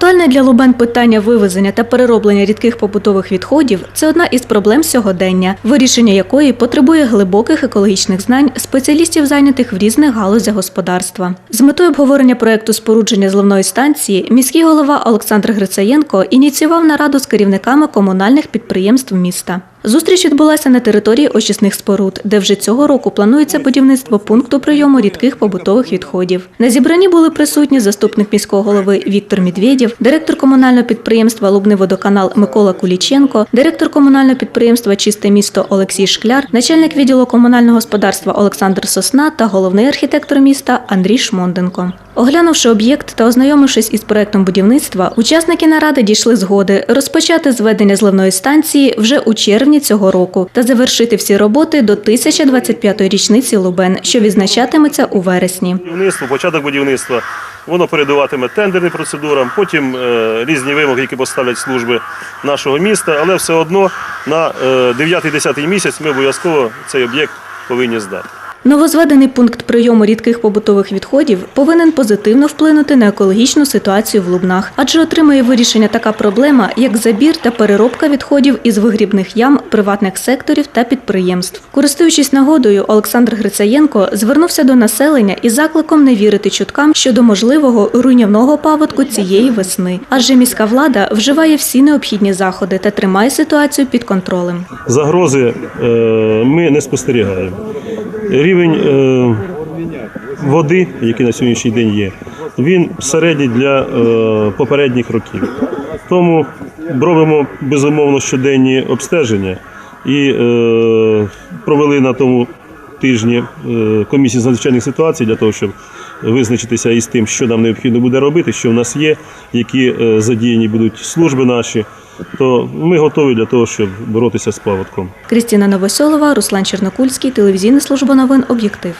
Актуальне для Лубен питання вивезення та перероблення рідких побутових відходів це одна із проблем сьогодення, вирішення якої потребує глибоких екологічних знань спеціалістів, зайнятих в різних галузях господарства. З метою обговорення проекту спорудження зливної станції міський голова Олександр Грицаєнко ініціював нараду з керівниками комунальних підприємств міста. Зустріч відбулася на території очисних споруд, де вже цього року планується будівництво пункту прийому рідких побутових відходів. На зібранні були присутні заступник міського голови Віктор Медведєв, директор комунального підприємства Лубниводоканал Микола Куліченко, директор комунального підприємства Чисте місто Олексій Шкляр, начальник відділу комунального господарства Олександр Сосна та головний архітектор міста Андрій Шмонденко. Оглянувши об'єкт та ознайомившись із проектом будівництва, учасники наради дійшли згоди розпочати зведення зливної станції вже у червні цього року та завершити всі роботи до 1025-ї річниці Лубен, що відзначатиметься у вересні. Будівництво, початок будівництва, воно передуватиме тендерним процедурам, потім е, різні вимоги, які поставлять служби нашого міста, але все одно на е, 9-10 місяць ми обов'язково цей об'єкт повинні здати. Новозведений пункт прийому рідких побутових відходів повинен позитивно вплинути на екологічну ситуацію в Лубнах, адже отримає вирішення така проблема, як забір та переробка відходів із вигрібних ям приватних секторів та підприємств. Користуючись нагодою, Олександр Грицаєнко звернувся до населення із закликом не вірити чуткам щодо можливого руйнівного паводку цієї весни, адже міська влада вживає всі необхідні заходи та тримає ситуацію під контролем. Загрози е, ми не спостерігаємо. Рівень е, води, який на сьогоднішній день є, він середній для е, попередніх років. Тому робимо безумовно щоденні обстеження і е, провели на тому тижні е, комісії з надзвичайних ситуацій для того, щоб визначитися із тим, що нам необхідно буде робити, що в нас є, які е, задіяні будуть служби наші. То ми готові для того, щоб боротися з паводком. Крістіна Новоселова, Руслан Чернокульський, телевізійна служба новин «Об'єктив».